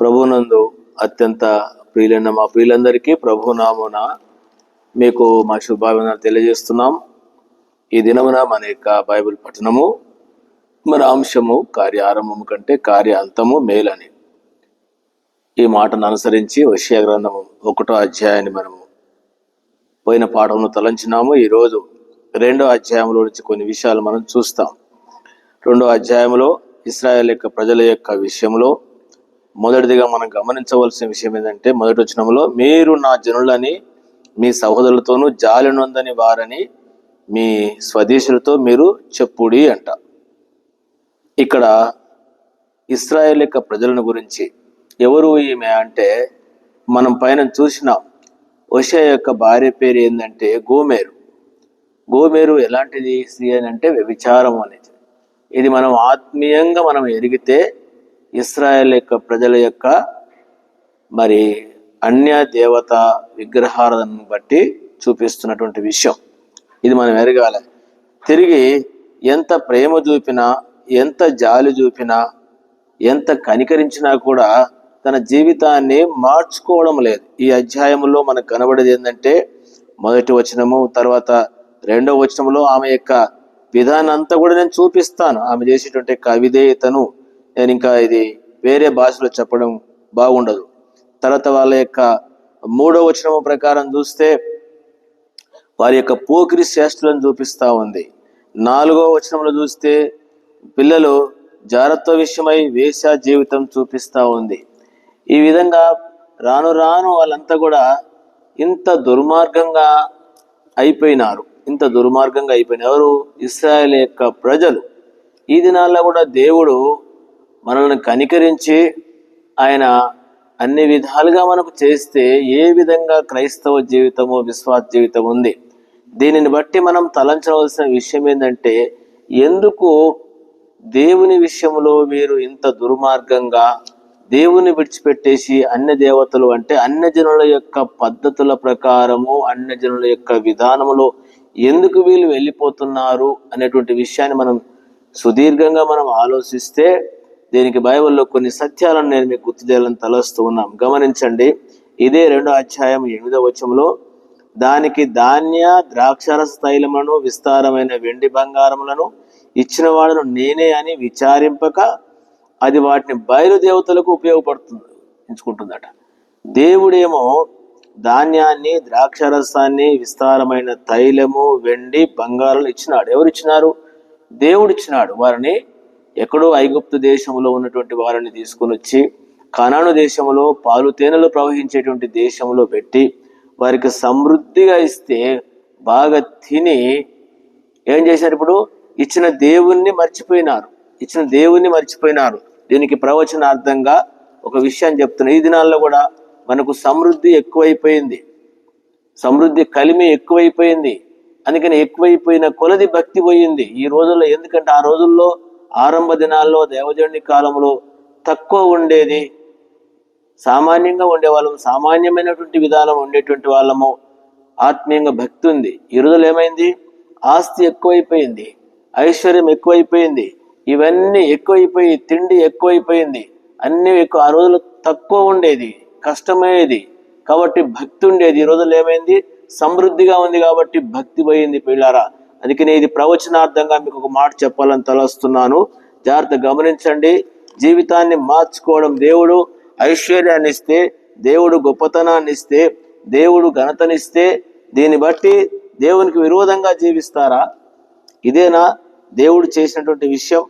ప్రభునందు అత్యంత ప్రియులైన మా ప్రియులందరికీ ప్రభునామున మీకు మా శుభాభివందనాలు తెలియజేస్తున్నాం. ఈ దినమున మన యొక్క బైబిల్ పఠనము మన అంశము కార్య ఆరంభము కంటే కార్య అంతము మేలని. ఈ మాటను అనుసరించి వశ్య గ్రంథము ఒకటో అధ్యాయాన్ని మనము పోయిన పాఠమును తలంచినాము. ఈరోజు రెండో అధ్యాయంలో నుంచి కొన్ని విషయాలు మనం చూస్తాం. రెండో అధ్యాయంలో ఇస్రాయల్ యొక్క ప్రజల యొక్క విషయంలో మొదటిదిగా మనం గమనించవలసిన విషయం ఏంటంటే మొదటి వచనంలో మీరు నా జనులని మీ సహోదరులతోనూ జాలి నొందని వారని మీ స్వదేశులతో మీరు చెప్పుడి అంట. ఇక్కడ ఇస్రాయేల్ యొక్క ప్రజలను గురించి ఎవరు ఈమె అంటే మనం పైన చూసిన ఉషా యొక్క భార్య పేరు ఏంటంటే గోమేరు. గోమేరు ఎలాంటిది స్త్రీ అని అంటే వ్యభిచారం అనేది. ఇది మనం ఆత్మీయంగా మనం ఎరిగితే ఇస్రాయేల్ యొక్క ప్రజల యొక్క మరి అన్య దేవత విగ్రహారాధనను బట్టి చూపిస్తున్నటువంటి విషయం. ఇది మనం ఎరగాలి. తిరిగి ఎంత ప్రేమ చూపినా ఎంత జాలి చూపినా ఎంత కనికరించినా కూడా తన జీవితాన్ని మార్చుకోవడం లేదు. ఈ అధ్యాయంలో మనకు కనబడేది ఏంటంటే మొదటి వచనము తర్వాత రెండవ వచనంలో ఆమె యొక్క విధానం అంతా కూడా నేను చూపిస్తాను. ఆమె చేసేటువంటి కవిధేయతను నేను ఇంకా ఇది వేరే భాషలో చెప్పడం బాగుండదు. తర్వాత వాళ్ళ యొక్క మూడో వచనము ప్రకారం చూస్తే వారి యొక్క పోకిరి శ్రేష్ఠులను చూపిస్తూ ఉంది. నాలుగో వచనంలో చూస్తే పిల్లలు జాగ్రత్త విషయమై వేష జీవితం చూపిస్తూ ఉంది. ఈ విధంగా రాను రాను వాళ్ళంతా కూడా ఇంత దుర్మార్గంగా అయిపోయినారు. ఇంత దుర్మార్గంగా అయిపోయినారు. ఎవరు? ఇస్రాయల్ యొక్క ప్రజలు. ఈ దినాల్లో కూడా దేవుడు మనల్ని కనికరించి ఆయన అన్ని విధాలుగా మనకు చేస్తే ఏ విధంగా క్రైస్తవ జీవితము విశ్వాస జీవితం ఉంది. దీనిని బట్టి మనం తలంచవలసిన విషయం ఏంటంటే ఎందుకు దేవుని విషయంలో మీరు ఇంత దుర్మార్గంగా దేవుని విడిచిపెట్టేసి అన్య దేవతలు అంటే అన్య జనుల యొక్క పద్ధతుల ప్రకారము అన్య జనుల యొక్క విధానములో ఎందుకు వీళ్ళు వెళ్ళిపోతున్నారు అనేటువంటి విషయాన్ని మనం సుదీర్ఘంగా మనం ఆలోచిస్తే దీనికి బైబిల్లో కొన్ని సత్యాలను నేను మీకు గుర్తు చేయాలని తలస్తూ ఉన్నాం. గమనించండి. ఇదే రెండో అధ్యాయం ఎనిమిదో వచనంలో దానికి ధాన్య ద్రాక్షరస తైలములను విస్తారమైన వెండి బంగారములను ఇచ్చిన వాడును నేనే అని విచారింపక అది వాటిని బయలుదేవతలకు ఉపయోగపడుతుంది ఎంచుకుంటుందట. దేవుడేమో ధాన్యాన్ని ద్రాక్షరసాన్ని విస్తారమైన తైలము వెండి బంగారం ఇచ్చినాడు. ఎవరు ఇచ్చినారు? దేవుడు ఇచ్చినాడు. వారిని ఎక్కడో ఐగుప్తు దేశంలో ఉన్నటువంటి వారిని తీసుకుని వచ్చి కనాను దేశంలో పాలు తేనెలు ప్రవహించేటువంటి దేశంలో పెట్టి వారికి సమృద్ధిగా ఇస్తే బాగా తిని ఏం చేశారు ఇప్పుడు? ఇచ్చిన దేవుణ్ణి మర్చిపోయినారు. ఇచ్చిన దేవుణ్ణి మర్చిపోయినారు. దీనికి ప్రవచనార్థంగా ఒక విషయాన్ని చెప్తున్నా. ఈ దినాల్లో కూడా మనకు సమృద్ధి ఎక్కువైపోయింది. సమృద్ధి కలిమి ఎక్కువైపోయింది. అందుకని ఎక్కువైపోయిన కొలది భక్తి పోయింది. ఈ రోజుల్లో ఎందుకంటే ఆ రోజుల్లో ఆరంభ దినాల్లో దేవజనుడి కాలంలో తక్కువ ఉండేది. సామాన్యంగా ఉండేవాళ్ళం. సామాన్యమైనటువంటి విధానం ఉండేటువంటి వాళ్ళము. ఆత్మీయంగా భక్తి ఉంది. ఈ రోజులు ఏమైంది? ఆస్తి ఎక్కువైపోయింది. ఐశ్వర్యం ఎక్కువైపోయింది. ఇవన్నీ ఎక్కువైపోయి తిండి ఎక్కువైపోయింది. అన్నీ ఎక్కువ ఆ రోజులు తక్కువ ఉండేది. కష్టమయ్యేది. కాబట్టి భక్తి ఉండేది. ఈ రోజులు ఏమైంది? సమృద్ధిగా ఉంది కాబట్టి భక్తి పోయింది పిల్లారా. అందుకనే ఇది ప్రవచనార్థంగా మీకు ఒక మాట చెప్పాలని తలస్తున్నాను. జాగ్రత్త గమనించండి. జీవితాన్ని మార్చుకోవడం దేవుడు ఐశ్వర్యాన్ని ఇస్తే దేవుడు గొప్పతనాన్ని ఇస్తే దేవుడు ఘనతనిస్తే దీన్ని బట్టి దేవునికి విరోధంగా జీవిస్తారా? ఇదేనా దేవుడు చేసినటువంటి విషయం?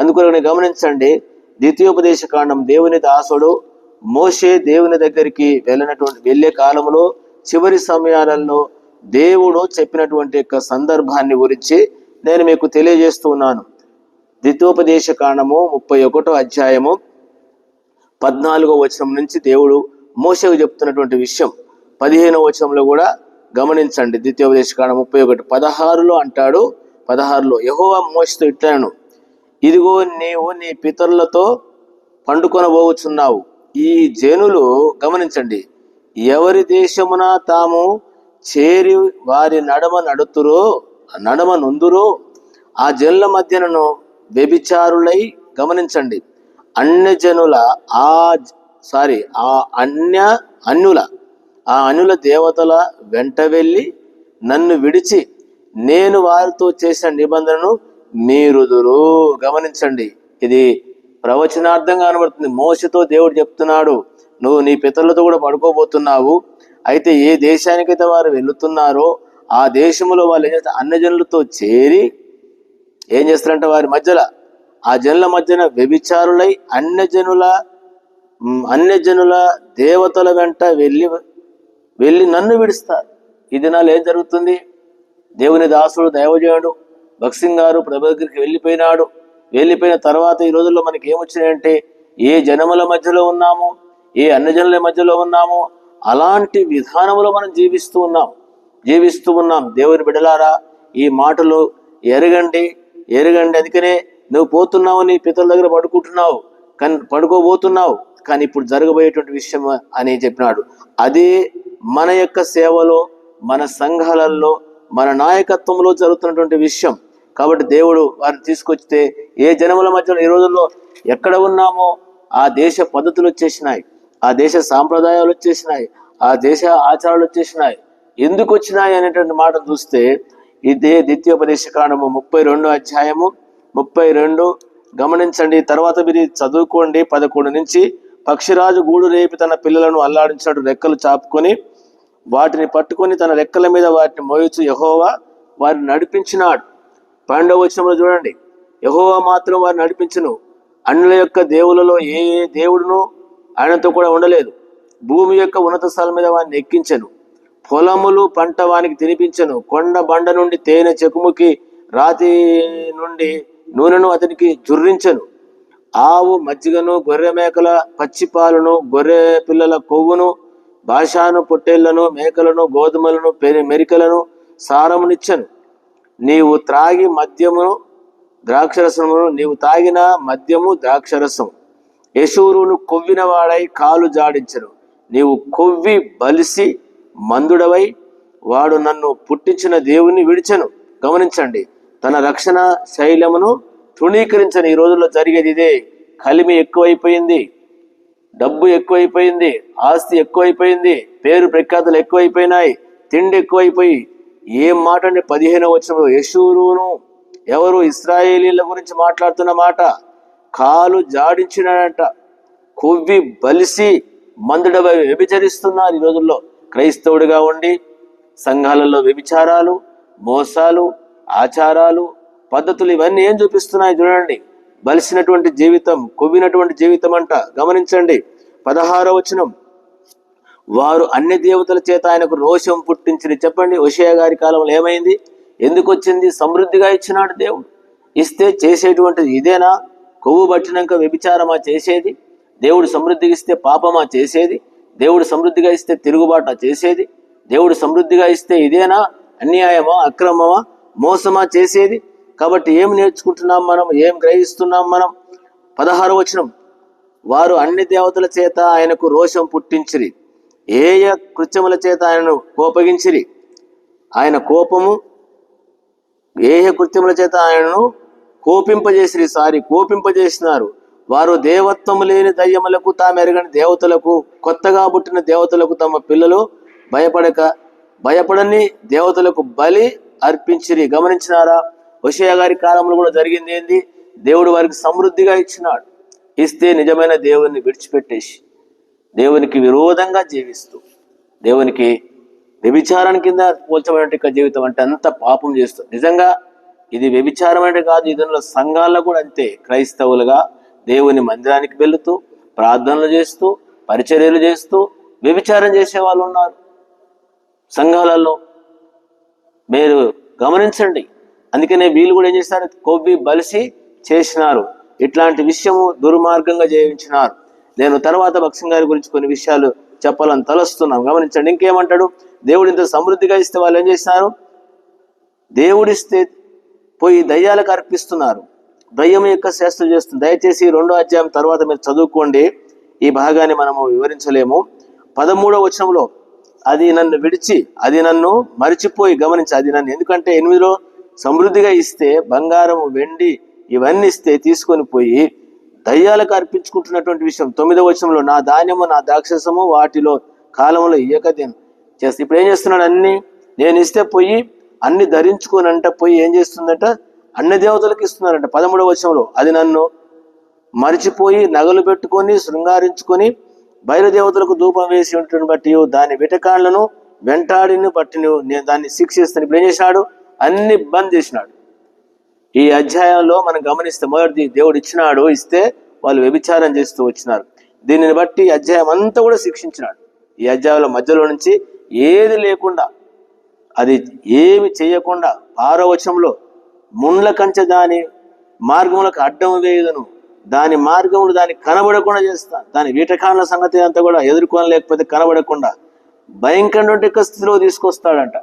అందుకని గమనించండి. ద్వితీయోపదేశ కాండం దేవుని దాసుడు మోషే దేవుని దగ్గరికి వెళ్ళినటువంటి వెళ్ళే కాలంలో చివరి సమయాలలో దేవుడు చెప్పినటువంటి యొక్క సందర్భాన్ని గురించి నేను మీకు తెలియజేస్తున్నాను ద్వితీయోపదేశ కాండము ముప్పై ఒకటో అధ్యాయము పద్నాలుగో వచనం నుంచి దేవుడు మోసకు చెప్తున్నటువంటి విషయం పదిహేనో వచనంలో కూడా గమనించండి. ద్వితీయోపదేశ కాండం ముప్పై ఒకటి పదహారులో అంటాడు పదహారులో యహోవా మోసతో ఇట్లాను ఇదిగో నీవు నీ పితరులతో పండుకొనబోగుచున్నావు ఈ జనులు గమనించండి ఎవరి దేశమున తాము చేరి వారి నడమ నడుతురో నడమ నొందురో ఆ జనుల మధ్యనను వ్యభిచారులై గమనించండి. అన్యజనుల ఆ సారీ ఆ అన్య అన్యుల ఆ అన్యుల దేవతల వెంట వెళ్ళి నన్ను విడిచి నేను వారితో చేసిన నిబంధనను మీరుదురు గమనించండి. ఇది ప్రవచనార్థంగా కనబడుతుంది మోసతో దేవుడు చెప్తున్నాడు నువ్వు నీ పితరులతో కూడా పడుకోబోతున్నావు. అయితే ఏ దేశానికైతే వారు వెళుతున్నారో ఆ దేశంలో వాళ్ళు ఏం చేస్తారు? అన్నజనులతో చేరి ఏం చేస్తారంటే వారి మధ్యలో ఆ జనుల మధ్యన వ్యభిచారులై అన్యజనుల అన్యజనుల దేవతల వెంట వెళ్ళి వెళ్ళి నన్ను విడుస్తారు. ఈ దినాలు ఏం జరుగుతుంది? దేవుని దాసుడు దైవజనుడు భక్సింగ్ గారు ప్రభు దగ్గరికి వెళ్ళిపోయినాడు. వెళ్ళిపోయిన తర్వాత ఈ రోజుల్లో మనకి ఏమొచ్చినాయంటే ఏ జనముల మధ్యలో ఉన్నాము? ఏ అన్నజనుల మధ్యలో ఉన్నాము? అలాంటి విధానంలో మనం జీవిస్తూ ఉన్నాం. జీవిస్తూ ఉన్నాం. దేవుని బిడలారా ఈ మాటలు ఎరగండి. ఎరగండి అందుకనే నువ్వు పోతున్నావు నీ పితల దగ్గర పడుకుంటున్నావు. కానీ పడుకోబోతున్నావు. కానీ ఇప్పుడు జరగబోయేటువంటి విషయం అని చెప్పినాడు. అదే మన యొక్క సేవలో మన సంఘాలలో మన నాయకత్వంలో జరుగుతున్నటువంటి విషయం. కాబట్టి దేవుడు వారిని తీసుకొచ్చితే ఏ జనముల మధ్యలో ఈ రోజుల్లో ఎక్కడ ఉన్నామో ఆ దేశ పద్ధతులు వచ్చేసినాయి. ఆ దేశ సాంప్రదాయాలు వచ్చేసినాయి ఆ దేశ ఆచారాలు వచ్చేసినాయి. ఎందుకు వచ్చినాయి అనేటువంటి మాట చూస్తే ఇదే ద్వితీయోపదేశ కాండము ముప్పై రెండు అధ్యాయము ముప్పై రెండు గమనించండి. తర్వాత మీరు చదువుకోండి. పదకొండు నుంచి పక్షిరాజు గూడు రేపి తన పిల్లలను అల్లాడించినట్టు రెక్కలు చాపుకొని వాటిని పట్టుకొని తన రెక్కల మీద వాటిని మోయచు యహోవా వారిని నడిపించినాడు. పన్నెండవ వచనంలో చూడండి. యహోవా మాత్రం వారిని నడిపించును. అన్నుల యొక్క దేవులలో ఏ ఏ దేవుడును ఆయనతో కూడా ఉండలేదు. భూమి యొక్క ఉన్నత స్థలం మీద వాడిని ఎక్కించను. పొలములు పంట వానికి తినిపించను. కొండ బండ నుండి తేనె చెకుముకి రాతి నుండి నూనెను అతనికి జుర్రించను. ఆవు మజ్జిగను గొర్రె మేకల పచ్చిపాలను గొర్రె పిల్లల కొవ్వును భాషాను పొట్టేళ్ళను మేకలను గోధుమలను పెరి- మెరికలను సారమునిచ్చను. నీవు త్రాగి మద్యమును ద్రాక్షరసమును నీవు తాగిన మద్యము ద్రాక్షరసము. యశూరును కొవ్విన వాడై కాలు జాడించను. నీవు కొవ్వి బలిసి మందుడవై వాడు నన్ను పుట్టించిన దేవుని విడిచెను. గమనించండి తన రక్షణ శైలమును తృణీకరించని. ఈ రోజుల్లో జరిగేది ఇదే. కలిమి ఎక్కువైపోయింది డబ్బు ఎక్కువైపోయింది ఆస్తి ఎక్కువైపోయింది పేరు ప్రఖ్యాతులు ఎక్కువైపోయినాయి తిండి ఎక్కువైపోయి. ఏం మాట అంటే పదిహేను వచ్చిన యశూరును ఎవరు ఇస్రాయేలీల గురించి మాట్లాడుతున్న మాట? కాలు జాడించినాడంట. కొవ్వి బలిసి మందుడ వ్యభిచరిస్తున్నారు ఈ రోజుల్లో. క్రైస్తవుడిగా ఉండి సంఘాలలో వ్యభిచారాలు మోసాలు ఆచారాలు పద్ధతులు ఇవన్నీ ఏం చూపిస్తున్నాయి చూడండి. బలిసినటువంటి జీవితం కొవ్వినటువంటి జీవితం అంట. గమనించండి. పదహారో వచనం. వారు అన్ని దేవతల చేత ఆయనకు రోషం పుట్టించింది చెప్పండి ఉషయ గారి కాలంలో ఏమైంది? ఎందుకు వచ్చింది సమృద్ధిగా ఇచ్చినాడు దేవుడు. ఇస్తే చేసేటువంటిది ఇదేనా? కొవ్వు పట్టినాక వ్యభిచారమా చేసేది? దేవుడు సమృద్ధిగా ఇస్తే పాపమా చేసేది? దేవుడు సమృద్ధిగా ఇస్తే తిరుగుబాట చేసేది? దేవుడు సమృద్ధిగా ఇస్తే ఇదేనా? అన్యాయమా? అక్రమమా? మోసమా చేసేది? కాబట్టి ఏం నేర్చుకుంటున్నాం మనం? ఏం గ్రహిస్తున్నాం మనం? పదహారు వచనం. వారు అన్ని దేవతల చేత ఆయనకు రోషం పుట్టించిరి. ఏయ కృత్యముల చేత ఆయనను కోపగించిరి. ఆయన కోపము ఏ కృత్యముల చేత ఆయనను కోపింపజేసిరి సారి కోపింపజేసినారు. వారు దేవత్వము లేని దయ్యములకు తాము ఎరగని దేవతలకు కొత్తగా పుట్టిన దేవతలకు తమ పిల్లలు భయపడక భయపడని దేవతలకు బలి అర్పించిరి. గమనించినారా? హుషయ గారి కాలంలో కూడా జరిగింది ఏంది? దేవుడు వారికి సమృద్ధిగా ఇచ్చినాడు. ఇస్తే నిజమైన దేవుని విడిచిపెట్టేసి దేవునికి విరోధంగా జీవిస్తూ దేవునికి వ్యభిచారం కింద పోల్చబడిన జీవితం అంటే అంత పాపం చేస్తూ నిజంగా ఇది వ్యభిచారమైన కాదు ఇదంలో సంఘాల్లో కూడా అంతే. క్రైస్తవులుగా దేవుని మందిరానికి వెళుతూ ప్రార్థనలు చేస్తూ పరిచర్యలు చేస్తూ వ్యభిచారం చేసే వాళ్ళు ఉన్నారు. సంఘాలలో మీరు గమనించండి. అందుకనే వీళ్ళు కూడా ఏం చేశారు? కొవ్వి బలిసి చేసినారు. ఇట్లాంటి విషయము దుర్మార్గంగా జీవించినారు నేను తర్వాత భక్సింగ్ గారి గురించి కొన్ని విషయాలు చెప్పాలని తలస్తున్నాను. గమనించండి. ఇంకేమంటాడు? దేవుడు ఇంత సమృద్ధిగా ఇస్తే వాళ్ళు ఏం చేసినారు? దేవుడిస్తే పోయి దయ్యాలకు అర్పిస్తున్నారు. దయ్యం యొక్క శాస్త్రం చేస్తుంది. దయచేసి రెండో అధ్యాయం తర్వాత మీరు చదువుకోండి. ఈ భాగాన్ని మనము వివరించలేము. పదమూడో వచనంలో అది నన్ను విడిచి అది నన్ను మరిచిపోయి గమనించి అది నన్ను ఎందుకంటే ఎనిమిదిలో సమృద్ధిగా ఇస్తే బంగారం వెండి ఇవన్నీ ఇస్తే తీసుకొని పోయి దయ్యాలకు అర్పించుకుంటున్నటువంటి విషయం. తొమ్మిదవ వచనంలో నా ధాన్యము నా దాక్షసము వాటిలో కాలంలో ఇయ్యక చేస్తే. ఇప్పుడు ఏం చేస్తున్నాడు అన్ని? నేను ఇస్తే పోయి అన్ని ధరించుకోనంట పోయి ఏం చేస్తుందంట? అన్ని దేవతలకు ఇస్తున్నారంట. పదమూడవ వచనంలో అది నన్ను మరిచిపోయి నగలు పెట్టుకొని శృంగారించుకొని బయలుదేవతలకు ధూపం వేసి ఉంటున్న బట్టి దాని వెటకాళ్ళను వెంటాడిని బట్టి నేను దాన్ని శిక్షిస్తాను. ఇప్పుడు ఏం చేసినాడు? అన్ని బంద్ చేసినాడు. ఈ అధ్యాయంలో మనం గమనిస్తే మొదటిది దేవుడు ఇచ్చినాడు ఇస్తే వాళ్ళు వ్యభిచారం చేస్తూ వచ్చినారు. దీనిని బట్టి అధ్యాయం అంతా కూడా శిక్షించినాడు. ఈ అధ్యాయంలో మధ్యలో నుంచి ఏది లేకుండా అది ఏమి చేయకుండా ఆరోవచంలో ముండ్ల కంచె దాని మార్గములకు అడ్డం వేయదును. దాని మార్గములు దాన్ని కనబడకుండా చేస్తా. దాని వీటకాండ సంగతి అంతా కూడా ఎదుర్కోలేకపోతే కనబడకుండా భయంకరమైన స్థితిలో తీసుకొస్తాడంట.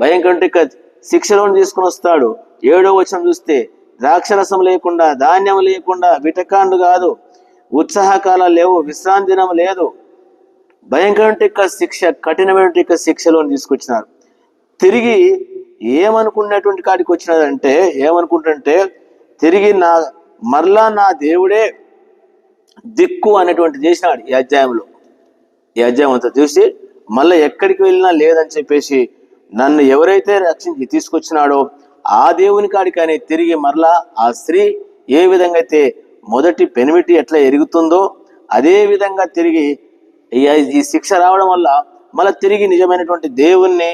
భయంకరమైన శిక్షలో తీసుకుని వస్తాడు ఏడో వచనం చూస్తే ద్రాక్షరసం లేకుండా ధాన్యం లేకుండా విటకాండు కాదు ఉత్సాహకాలాలు లేవు విశ్రాంతి దినం లేదు. భయంకరమైన శిక్ష కఠినమైన శిక్షలో తీసుకొచ్చినారు. తిరిగి ఏమనుకున్నటువంటి కాడికి వచ్చినదంటే ఏమనుకుంటుంటే తిరిగి నా మరలా నా దేవుడే దిక్కు అనేటువంటి చేసినాడు ఈ అధ్యాయంలో. ఈ అధ్యాయం అంతా చూసి మళ్ళీ ఎక్కడికి వెళ్ళినా లేదని చెప్పేసి నన్ను ఎవరైతే రక్షించి తీసుకొచ్చినాడో ఆ దేవుని కాడికని తిరిగి మరలా ఆ స్త్రీ ఏ విధంగా అయితే మొదటి పెనిమిటి ఎట్లా ఎరుగుతుందో అదే విధంగా తిరిగి ఈ ఈ శిక్ష రావడం వల్ల మళ్ళీ తిరిగి నిజమైనటువంటి దేవుణ్ణి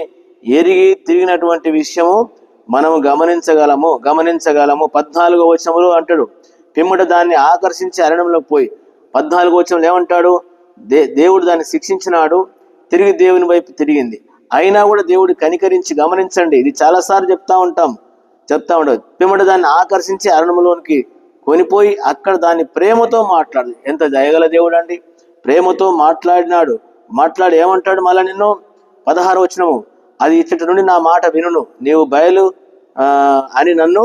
ఎరిగి తిరిగినటువంటి విషయము మనము గమనించగలము గమనించగలము. పద్నాలుగో వచనములు అంటాడు పిమ్మట దాన్ని ఆకర్షించి అరణ్యంలోకి పోయి. పద్నాలుగో వచనంలో ఏమంటాడు దే దేవుడు దాన్ని శిక్షించినాడు తిరిగి దేవుని వైపు తిరిగింది. అయినా కూడా దేవుడు కనికరించి గమనించండి. ఇది చాలాసార్లు చెప్తా ఉంటాం చెప్తా ఉండదు. పిమ్మట దాన్ని ఆకర్షించి అరణ్యంలోనికి కొనిపోయి అక్కడ దాన్ని ప్రేమతో మాట్లాడు. ఎంత దయగల దేవుడు అండి ప్రేమతో మాట్లాడినాడు. మాట్లాడి ఏమంటాడు మళ్ళా నిన్ను? పదహారు వచనము. అది ఇచ్చట నుండి నా మాట వినును. నీవు బయలు అని నన్ను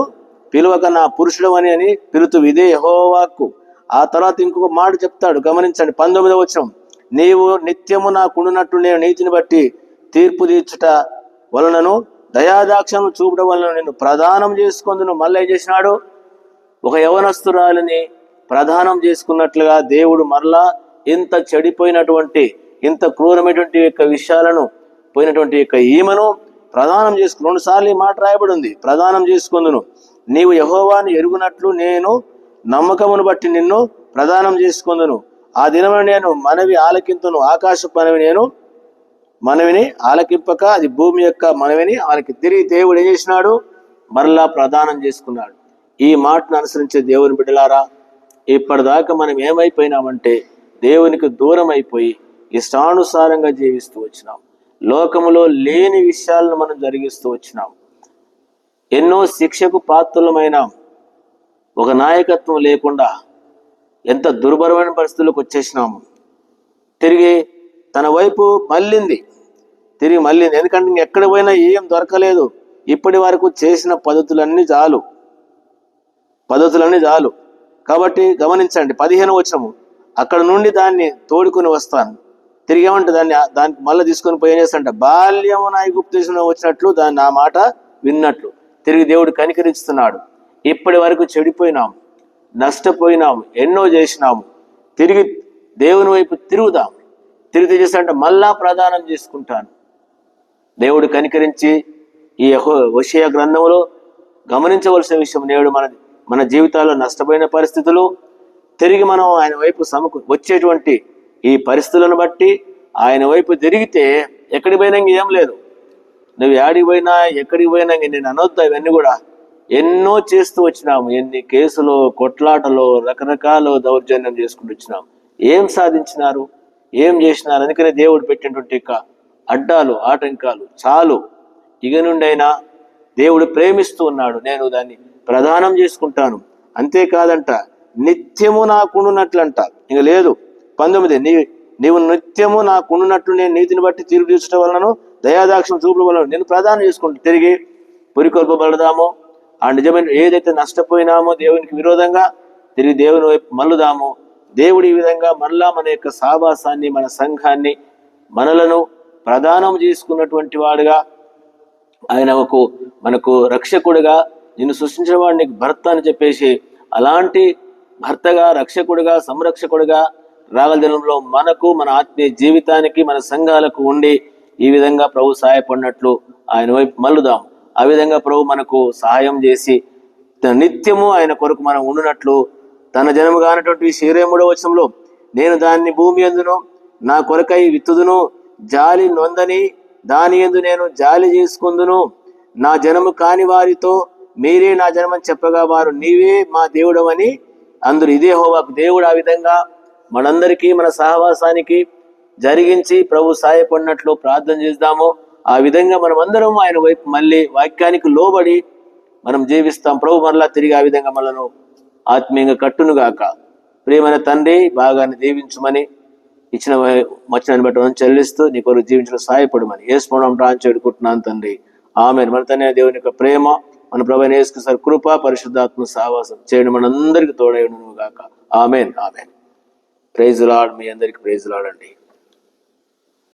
పిలువక నా పురుషుడు అని అని పిలుతు ఇదే యహోవాకు. ఆ తర్వాత ఇంకొక మాట చెప్తాడు. గమనించండి పంతొమ్మిదవ వచ్చిన నీవు నిత్యము నా కుండునట్టు నేను నీతిని బట్టి తీర్పు తీర్చుట వలనను దయాదాక్షను చూపడం వలన నేను ప్రదానం చేసుకుందును. మళ్ళీ చేసినాడు? ఒక యవనస్తురాలిని ప్రదానం చేసుకున్నట్లుగా దేవుడు మరలా ఇంత చెడిపోయినటువంటి ఇంత క్రూరమైనటువంటి యొక్క విషయాలను పోయినటువంటి యొక్క ఈమెను ప్రదానం చేసుకు రెండు సార్లు ఈ మాట రాయబడి ఉంది ప్రదానం చేసుకుందును. నీవు యహోవాని ఎరుగునట్లు నేను నమ్మకమును బట్టి నిన్ను ప్రదానం చేసుకుందును. ఆ దినమున నేను మనవి ఆలకింతును. ఆకాశ మనవి నేను మనవిని ఆలకింపక అది భూమి యొక్క మనవిని ఆలకి తిరిగి దేవుడు ఏం చేసినాడు? మరలా ప్రదానం చేసుకున్నాడు. ఈ మాటను అనుసరించే దేవుని బిడ్డలారా ఇప్పటిదాకా మనం ఏమైపోయినామంటే దేవునికి దూరం అయిపోయి ఇష్టానుసారంగా జీవిస్తూ వచ్చినాం. లోకములో లేని విషయాలను మనం జరిగిస్తూ వచ్చినాం. ఎన్నో శిక్షకు పాత్రులమైనాం. ఒక నాయకత్వం లేకుండా ఎంత దుర్భరమైన పరిస్థితులకు వచ్చేసినాము తిరిగి తన వైపు మళ్ళింది. తిరిగి మళ్ళింది. ఎందుకంటే ఇంక ఎక్కడ పోయినా ఏం దొరకలేదు. ఇప్పటి వరకు చేసిన పద్ధతులన్నీ చాలు. పద్ధతులన్నీ చాలు. కాబట్టి గమనించండి. పదిహేను వచ్చినము అక్కడ నుండి దాన్ని తోడుకొని వస్తాను. తిరిగామంటే దాన్ని దానికి మళ్ళీ తీసుకొని పోయి ఏం చేస్తాంట బాల్యము నా గుప్తేశంలో వచ్చినట్లు దాన్ని నా మాట విన్నట్లు. తిరిగి దేవుడు కనికరిస్తున్నాడు ఇప్పటి వరకు చెడిపోయినాం నష్టపోయినాం ఎన్నో చేసినాము తిరిగి దేవుని వైపు తిరుగుదాం. తిరిగి చేస్తాంటే మళ్ళా ప్రదానం చేసుకుంటాను. దేవుడు కనికరించి ఈ వషయ గ్రంథంలో గమనించవలసిన విషయం నేడు మన మన జీవితాల్లో నష్టపోయిన పరిస్థితులు తిరిగి మనం ఆయన వైపు సమకు వచ్చేటువంటి ఈ పరిస్థితులను బట్టి ఆయన వైపు తిరిగితే ఎక్కడికి పోయినా ఏం లేదు. నువ్వు యాడికి పోయినా ఎక్కడికి పోయినా నేను అనొద్దు ఇవన్నీ కూడా. ఎన్నో చేస్తూ వచ్చినాము ఎన్ని కేసులు కొట్లాటలు రకరకాల దౌర్జన్యం చేసుకుంటూ వచ్చినాం ఏం సాధించినారు? ఏం చేసినారు? అందుకనే దేవుడు పెట్టినటువంటి అడ్డాలు ఆటంకాలు చాలు. ఇక నుండైనా దేవుడు ప్రేమిస్తూ ఉన్నాడు. నేను దాన్ని ప్రదానం చేసుకుంటాను. అంతేకాదంట నిత్యము నాకుండునట్లంట. ఇంక లేదు. పంతొమ్మిది నీ నీవు నిత్యము నాకుండునట్లు నేను నీతిని బట్టి తీర్పు తీర్చడం వలనను దయాదాక్షం చూపుల వలన నేను ప్రదానం చేసుకుంటూ తిరిగి పురికొల్పబడదాము. ఆ నిజమైన ఏదైతే నష్టపోయినామో దేవునికి విరోధంగా తిరిగి దేవుని వైపు మల్లుదాము దేవుడు ఈ విధంగా మళ్ళా మన యొక్క సావాసాన్ని మన సంఘాన్ని మనలను ప్రదానం చేసుకున్నటువంటి వాడుగా ఆయనకు మనకు రక్షకుడుగా నిన్ను సృష్టించిన వాడు నీకు భర్త అని చెప్పేసి అలాంటి భర్తగా రక్షకుడిగా సంరక్షకుడుగా రాగల దినంలో మనకు మన ఆత్మీయ జీవితానికి మన సంఘాలకు ఉండి ఈ విధంగా ప్రభు సహాయపడినట్లు ఆయన వైపు మల్లుదాం. ఆ విధంగా ప్రభు మనకు సహాయం చేసి నిత్యము ఆయన కొరకు మనం ఉండునట్లు తన జనము కానటువంటి శరీర మూడో వచనంలో నేను దాన్ని భూమి ఎందును నా కొరకై విత్తుదును జాలి నొందని దాని ఎందు నేను జాలి చేసుకుందును నా జనము కాని వారితో మీరే నా జనమని చెప్పగా వారు నీవే మా దేవుడవని అందరు ఇదే హోవాకు దేవుడు ఆ విధంగా మనందరికీ మన సహవాసానికి జరిగించి ప్రభు సాయపడినట్లు ప్రార్థన చేద్దాము. ఆ విధంగా మనం అందరం ఆయన వైపు మళ్ళీ వాక్యానికి లోబడి మనం జీవిస్తాం. ప్రభు మరలా తిరిగి ఆ విధంగా మనను ఆత్మీయంగా కట్టునుగాక. ప్రియమైన తండ్రి బాగాన్ని దీవించమని ఇచ్చిన వచ్చిన బట్టి చెల్లిస్తూ నీ కొరకు జీవించడం సహాయపడమని ఏసుకోవడం రాని చేడుకుంటున్నాను తండ్రి. ఆమె మన తండ్రి దేవుని యొక్క ప్రేమ మన ప్రభు సార్ కృప పరిశుద్ధాత్మ సావాసం చేయడం మనందరికీ తోడై గాక ఆమెన్. ఆమెన్. ప్రైజ్ లాడ్ మీ అందరికి ప్రైజ్ లాడండి